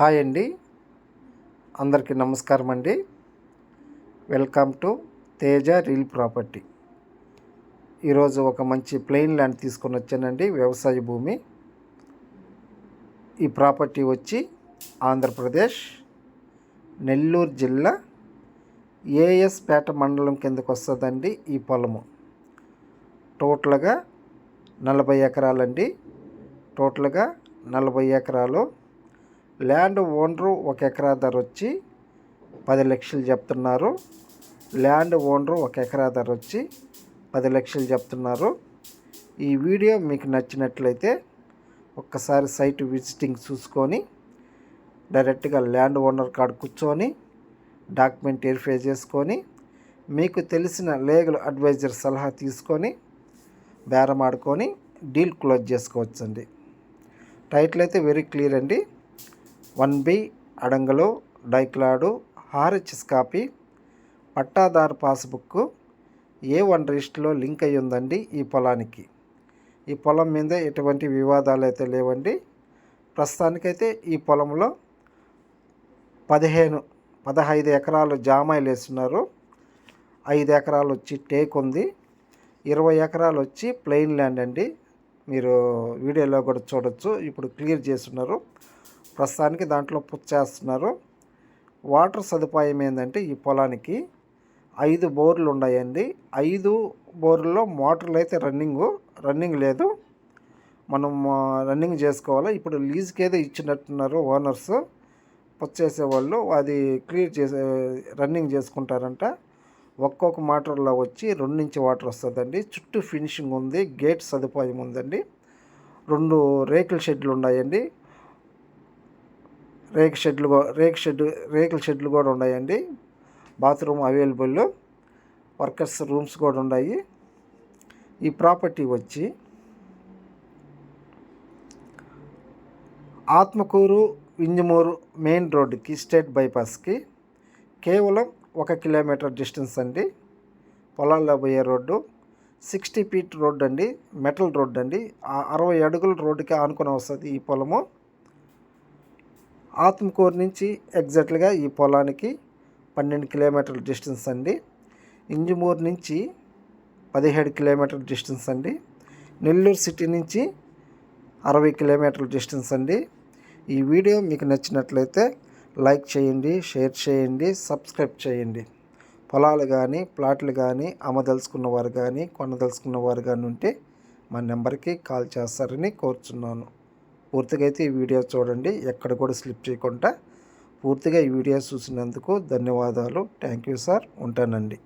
Hi అండి. అందరికీ నమస్కారం అండి. Welcome to Teja real property. ఈరోజు ఒక మంచి ప్లెయిన్ ల్యాండ్ తీసుకొని వచ్చానండి వ్యవసాయ భూమి. ఈ ప్రాపర్టీ వచ్చి ఆంధ్రప్రదేశ్ నెల్లూరు జిల్లా ఏఎస్పేట మండలం కిందకు వస్తుందండి ఈ పొలము. టోటల్గా నలభై ఎకరాలండి. టోటల్గా నలభై ఎకరాలు ల్యాండ్ ఓనరు ఒక ఎకరా ధర వచ్చి పది లక్షలు చెప్తున్నారు. ల్యాండ్ ఓనరు ఒక ఎకరా ధర వచ్చి పది లక్షలు చెప్తున్నారు. ఈ వీడియో మీకు నచ్చినట్లయితే ఒక్కసారి సైట్ విజిటింగ్ చూసుకొని డైరెక్ట్గా ల్యాండ్ ఓనర్ కాడ కూర్చొని డాక్యుమెంట్ వెరిఫై చేసుకొని మీకు తెలిసిన లీగల్ అడ్వైజర్ సలహా తీసుకొని బేరం ఆడుకొని డీల్ క్లోజ్ చేసుకోవచ్చండి. టైటిల్ అయితే వెరీ క్లియర్ అండి. వన్ బి అడంగలు డైక్లాడు ఆర్హెచ్ఎస్ కాపీ పట్టాదారు పాస్బుక్ ఏ వన్ రిజిస్టర్లో లింక్ అయి ఉందండి ఈ పొలానికి? ఈ పొలం మీద ఎటువంటి వివాదాలు అయితే లేవండి. ప్రస్తుతానికైతే ఈ పొలంలో పదిహేను పదహైదు ఎకరాలు జామాయిలు వేస్తున్నారు ఐదు ఎకరాలు వచ్చి టేక్ ఉంది. ఇరవై ఎకరాలు వచ్చి ప్లెయిన్ ల్యాండ్ అండి. మీరు వీడియోలో కూడా చూడొచ్చు. ఇప్పుడు క్లియర్ చేస్తున్నారు. ప్రస్తుతానికి దాంట్లో పుచ్చేస్తున్నారు వాటర్ సదుపాయం ఏంటంటే ఈ పొలానికి ఐదు బోర్లు ఉన్నాయండి. ఐదు బోర్లలో మోటార్లు అయితే రన్నింగ్ రన్నింగ్ లేదు. మనం రన్నింగ్ చేసుకోవాలి. ఇప్పుడు లీజ్కి ఏదో ఇచ్చినట్టున్నారు ఓనర్స్. పుచ్చేసే వాళ్ళు అది క్లియర్ చేసే రన్నింగ్ చేసుకుంటారంట. ఒక్కొక్క మోటార్లో వచ్చి రెండు నుంచి వాటర్ వస్తుందండి. చుట్టూ ఫినిషింగ్ ఉంది గేట్ సదుపాయం ఉందండి. రెండు రేకుల షెడ్లు ఉన్నాయండి. రేక్ షెడ్లు రేకు షెడ్ రేకుల షెడ్లు కూడా ఉన్నాయండి. బాత్రూమ్ అవైలబుల్ వర్కర్స్ రూమ్స్ కూడా ఉన్నాయి. ఈ ప్రాపర్టీ వచ్చి ఆత్మకూరు వింజమూరు మెయిన్ రోడ్డుకి స్టేట్ బైపాస్కి కేవలం ఒక కిలోమీటర్ డిస్టెన్స్ అండి. పొలాల్లో పోయే రోడ్డు సిక్స్టీ ఫీట్ రోడ్ అండి మెటల్ రోడ్ అండి అరవై అడుగుల రోడ్డుకి ఆనుకొని వస్తుంది ఈ పొలము. ఆత్మకూరు నుంచి ఎగ్జాక్ట్గా ఈ పొలానికి పన్నెండు కిలోమీటర్ల డిస్టెన్స్ అండి. ఇంజమూరు నుంచి పదిహేడు కిలోమీటర్ల డిస్టెన్స్ అండి. నెల్లూరు సిటీ నుంచి అరవై కిలోమీటర్ల డిస్టెన్స్ అండి. ఈ వీడియో మీకు నచ్చినట్లయితే లైక్ చేయండి షేర్ చేయండి సబ్స్క్రైబ్ చేయండి. పొలాలు కానీ ప్లాట్లు కానీ అమ్మదలుచుకున్న వారు కానీ కొనదలుచుకున్న వారు కానీ ఉంటే మా నెంబర్కి కాల్ చేస్తారని కోరుచున్నాను. పూర్తిగా అయితే ఈ వీడియో చూడండి. ఎక్కడ కూడా స్లిప్ చేయకుండా పూర్తిగా ఈ వీడియో చూసినందుకు ధన్యవాదాలు. Thank you sir. ఉంటానండి.